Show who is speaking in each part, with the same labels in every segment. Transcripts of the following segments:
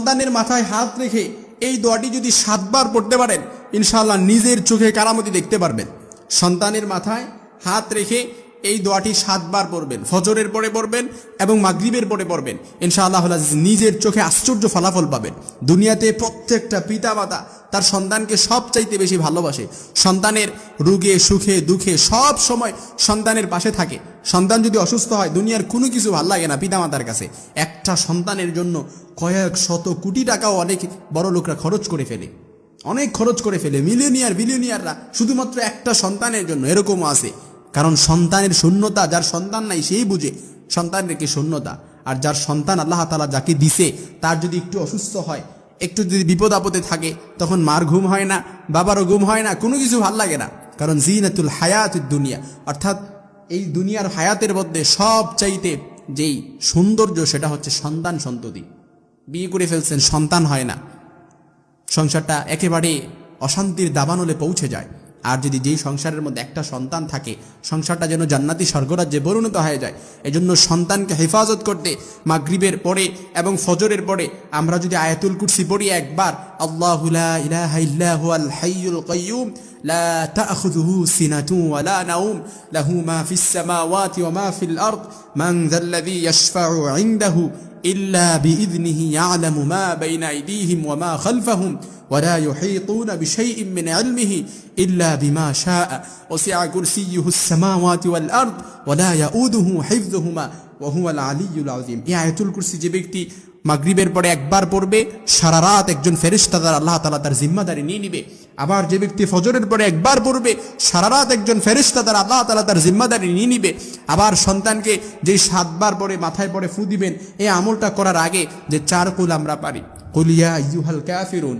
Speaker 1: সন্তানের মাথায় হাত রেখে এই দোয়াটি যদি সাতবার পড়তে পারেন ইনশাল্লাহ নিজের চোখে কারামতি দেখতে পারবেন। সন্তানের মাথায় হাত রেখে এই দোয়াটি সাতবার পড়বেন, ফজরের পরে পড়বেন এবং মাগরিবের পরে পড়বেন। ইনশাআল্লাহ নিজের চোখে আশ্চর্য ফলাফল পাবেন। দুনিয়াতে প্রত্যেকটা পিতা মাতা তার সন্তানকে সবচাইতে বেশি ভালোবাসে। সন্তানের রোগে, সুখে, দুঃখে সব সময় সন্তানের পাশে থাকে। সন্তান যদি অসুস্থ হয়, দুনিয়ার কোনো কিছু ভালো লাগে না পিতামাতার কাছে। একটা সন্তানের জন্য কয়েক শত কোটি টাকাও অনেক বড় লোকরা খরচ করে ফেলে। অনেক খরচ করে ফেলে। মিলিয়নিয়ার, বিলিয়নিয়াররা শুধুমাত্র একটা সন্তানের জন্য এরকমও আছে। কারণ সন্তানের শূন্যতা, যার সন্তান নাই সেই বুঝে সন্তানের কি শূন্যতা। আর যার সন্তান আল্লাহ তালা যাকে দিছে, তার যদি একটু অসুস্থ হয়, একটু যদি বিপদ আপদে থাকে, তখন মার ঘুম হয় না, বাবারও ঘুম হয় না, কোনো কিছু ভালো লাগে না। কারণ জিনাতুল হায়াত দুনিয়া, অর্থাৎ এই দুনিয়ার হায়াতের মধ্যে সব চাইতে যেই সৌন্দর্য, সেটা হচ্ছে সন্তান সন্ততি। বিয়ে করে ফেলছেন, সন্তান হয় না। সংসারটা একেবারে অশান্তির দাবানলে পৌঁছে যায়। আর যদি যেই সংসারের মধ্যে একটা সন্তান থাকে সংসারটা যেন জান্নাতি স্বর্গরাজ্যে পরিণত হয়ে যায় এজন্য সন্তানকে হেফাজত করতে মাগরিবের পরে এবং ফজরের পরে আমরা যদি আয়াতুল কুরসি পড়ি একবার আল্লাহু লা ইলাহা ইল্লা হুয়াল হাইয়ুল কাইয়ুম লা তাখুযুহু সিনাতুন ওয়ালা নাউম লাহু মা ফিস সামাওয়াতি ওয়া মা ফিল আরদ মান যাল্লাযী ইয়াশফাউ ইনদাহু إلا بإذنه يعلم ما بين أيديهم وما خلفهم ولا يحيطون بشيء من علمه إلا بما شاء وسع كرسيه السماوات والأرض ولا يؤوده حفظهما وهو العلي العظيم এই আয়াতুল কুরসি যে ব্যক্তি মাগরিবের পরে একবার পড়বে সারা রাত একজন ফেরেশতা তার আল্লাহ তাআলা তার জিম্মাদারি নিয়ে নিবে আবার যে ব্যক্তি ফজরের পরে একবার পড়বে সারা রাত একজন ফেরেশতা তার আল্লাহ তাআলা তার জিম্মাদারি নিয়ে নিবে আবার সন্তানকে যে সাতবার পরে মাথায় পরে ফু দিবেন এই আমলটা করার আগে যে চার কুল আমরা পারি কুলিয়া ইউহাল কাফিরুন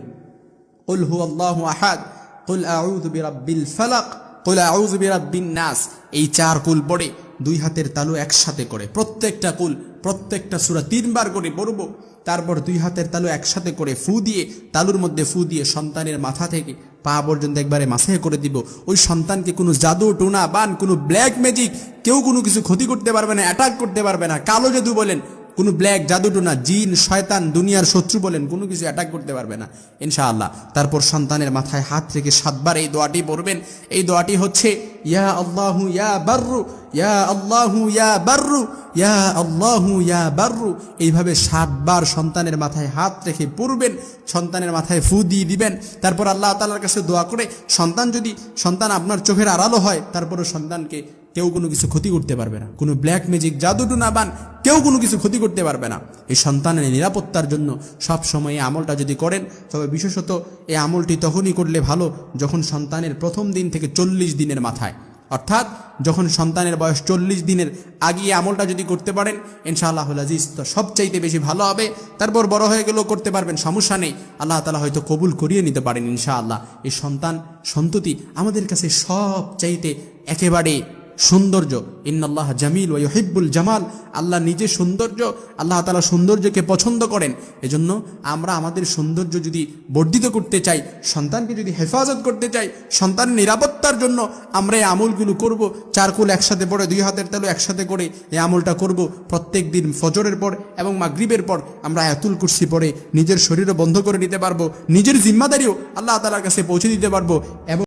Speaker 1: قل هو الله احد قل اعوذ برب الفلق قل اعوذ برب الناس এই চার কুল পড়ে দুই হাতের তালু একসাথে করে প্রত্যেকটা কুল প্রত্যেকটা সূরা তিনবার করে পড়ব তারপর দুই হাতের তালু একসাথে করে ফু দিয়ে তালুর মধ্যে ফু দিয়ে সন্তানের মাথা থেকে পা পর্যন্ত একবারে মাথায় করে দিব ওই সন্তানকে কোনো জাদু টোনা বান কোনো ব্ল্যাক ম্যাজিক কেউ কোনো কিছু ক্ষতি করতে পারবে না অ্যাটাক করতে পারবে না কালো জাদু বলেন কোনো ব্ল্যাক জাদুটোনা জিন, শয়তান, দুনিয়ার শত্রু বলেন, কোনো কিছু অ্যাটাক করতে পারবে না। ইনশাআল্লাহ। তারপর সন্তানের মাথায় হাত রেখে সাতবার এই দোয়াটি পড়বেন। এই দোয়াটি হচ্ছে, ইয়া আল্লাহু ইয়া বাররু ইয়া আল্লাহু ইয়া বাররু, ইয়া আল্লাহু ইয়া বাররু। এইভাবে সাতবার সন্তানের মাথায় হাত রেখে পড়বেন, সন্তানের মাথায় ফু দিয়ে দিবেন। তারপর আল্লাহ তাআলার কাছে দোয়া করে, সন্তান যদি, সন্তান আপনার চোখের আড়ালো হয় তারপরে সন্তানকে কেউ কোনো কিছু ক্ষতি করতে পারবে না। কোনো ব্ল্যাক ম্যাজিক জাদুটু না বান, কেউ কোনো কিছু ক্ষতি করতে পারবে না। এই সন্তানের নিরাপত্তার জন্য সব সময় এই আমলটা যদি করেন, তবে বিশেষত এই আমলটি তখনই করলে ভালো, যখন সন্তানের প্রথম দিন থেকে চল্লিশ দিনের মাথায়। অর্থাৎ যখন সন্তানের বয়স চল্লিশ দিনের আগিয়ে আমলটা যদি করতে পারেন ইনশাআল্লাহ আজিজ, তো সবচাইতে বেশি ভালো হবে। তারপর বড় হয়ে গেলেও করতে পারবেন, সমস্যা নেই। আল্লাহ তালা হয়তো কবুল করিয়ে নিতে পারেন, ইনশাআল্লাহ। এই সন্তান, সন্ততি আমাদের কাছে সব চাইতে একেবারে সৌন্দর্য। ইন্নাল্লাহ জামিল ওয়া ইউহিব্বুল জামাল। আল্লাহ নিজে সৌন্দর্য, আল্লাহ তালা সৌন্দর্যকে পছন্দ করেন। এজন্য আমরা আমাদের সৌন্দর্য যদি বর্ধিত করতে চাই, সন্তানকে যদি হেফাজত করতে চাই সন্তান নিরাপত্তার জন্য আমরা এই আমলগুলো করব। চারকুল একসাথে পড়ে, দুই হাতের তেলো একসাথে করে এই আমলটা করব। প্রত্যেক দিন ফজরের পর এবং মাগরিবের পর আমরা আয়াতুল কুরসি পড়ে নিজের শরীরও বন্ধ করে নিতে পারব, নিজের জিম্মাদারিও আল্লাহ তাআলার কাছে পৌঁছে দিতে পারব এবং